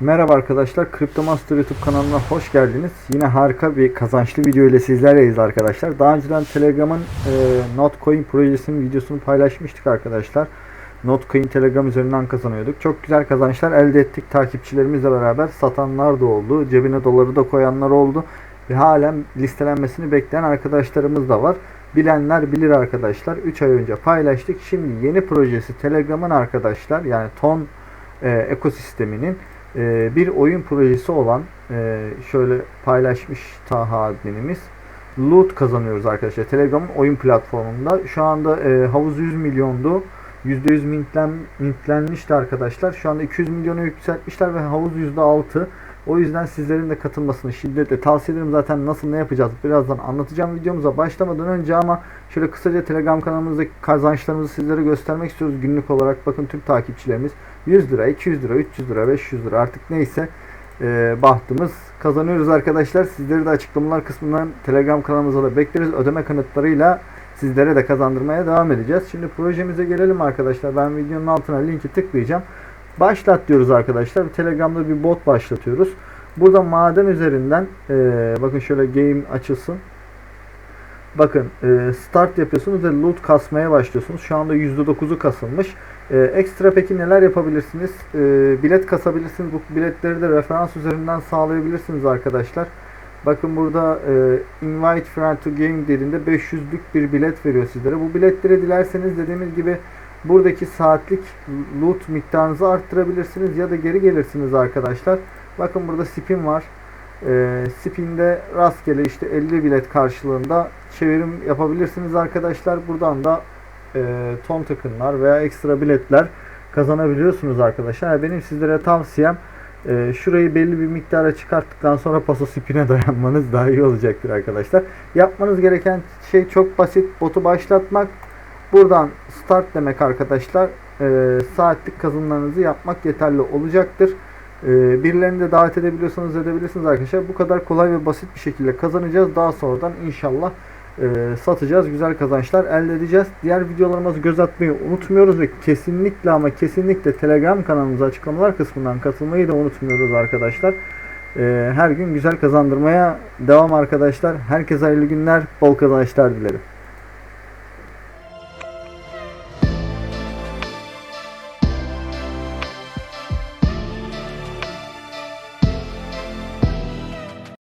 Merhaba arkadaşlar, Crypto Master YouTube kanalına hoş geldiniz. Yine harika bir kazançlı video ile sizlerleyiz arkadaşlar. Daha önceden Telegram'ın e, Notcoin projesinin videosunu paylaşmıştık arkadaşlar. Notcoin Telegram üzerinden kazanıyorduk. Çok güzel kazançlar elde ettik takipçilerimizle beraber. Satanlar da oldu, cebine doları da koyanlar oldu. Ve halen listelenmesini bekleyen arkadaşlarımız da var. Bilenler bilir arkadaşlar. 3 ay önce paylaştık. Şimdi yeni projesi Telegram'ın arkadaşlar yani Ton e, ekosisteminin e, bir oyun projesi olan e, şöyle paylaşmış Taha adminimiz. Loot kazanıyoruz arkadaşlar. Telegram'ın oyun platformunda. Şu anda e, havuz 100 milyondu. %100 mintlen, mintlenmişti arkadaşlar. Şu anda 200 milyonu yükseltmişler ve havuz %6. O yüzden sizlerin de katılmasını şiddetle tavsiye ederim. Zaten nasıl ne yapacağız birazdan anlatacağım videomuza başlamadan önce ama şöyle kısaca Telegram kanalımızdaki kazançlarımızı sizlere göstermek istiyoruz günlük olarak. Bakın tüm takipçilerimiz 100 lira, 200 lira, 300 lira, 500 lira artık neyse e, bahtımız kazanıyoruz arkadaşlar. Sizleri de açıklamalar kısmından Telegram kanalımıza da bekleriz. Ödeme kanıtlarıyla sizlere de kazandırmaya devam edeceğiz. Şimdi projemize gelelim arkadaşlar. Ben videonun altına linki tıklayacağım. Başlat diyoruz arkadaşlar. Telegram'da bir bot başlatıyoruz. Burada maden üzerinden e, bakın şöyle game açılsın. Bakın e, start yapıyorsunuz ve loot kasmaya başlıyorsunuz. Şu anda %9'u kasılmış. E, ekstra peki neler yapabilirsiniz? E, bilet kasabilirsiniz. Bu biletleri de referans üzerinden sağlayabilirsiniz arkadaşlar. Bakın burada e, invite friend to game dediğinde 500'lük bir bilet veriyor sizlere. Bu biletleri dilerseniz dediğimiz gibi buradaki saatlik loot miktarınızı arttırabilirsiniz ya da geri gelirsiniz arkadaşlar. Bakın burada spin var. E, spin'de rastgele işte 50 bilet karşılığında çevirim yapabilirsiniz arkadaşlar. Buradan da e, ton tokenlar veya ekstra biletler kazanabiliyorsunuz arkadaşlar. Yani Benim sizlere tavsiyem e, şurayı belli bir miktara çıkarttıktan sonra paso spin'e dayanmanız daha iyi olacaktır arkadaşlar. Yapmanız gereken şey çok basit. Botu başlatmak. Buradan start demek arkadaşlar. E, saatlik kazanımlarınızı yapmak yeterli olacaktır. E, birilerini de davet edebiliyorsanız edebilirsiniz arkadaşlar. Bu kadar kolay ve basit bir şekilde kazanacağız. Daha sonradan inşallah e, satacağız. Güzel kazançlar elde edeceğiz. Diğer videolarımıza göz atmayı unutmuyoruz ve kesinlikle ama kesinlikle Telegram kanalımıza açıklamalar kısmından katılmayı da unutmuyoruz arkadaşlar. E, her gün güzel kazandırmaya devam arkadaşlar. Herkese hayırlı günler, bol kazançlar dilerim.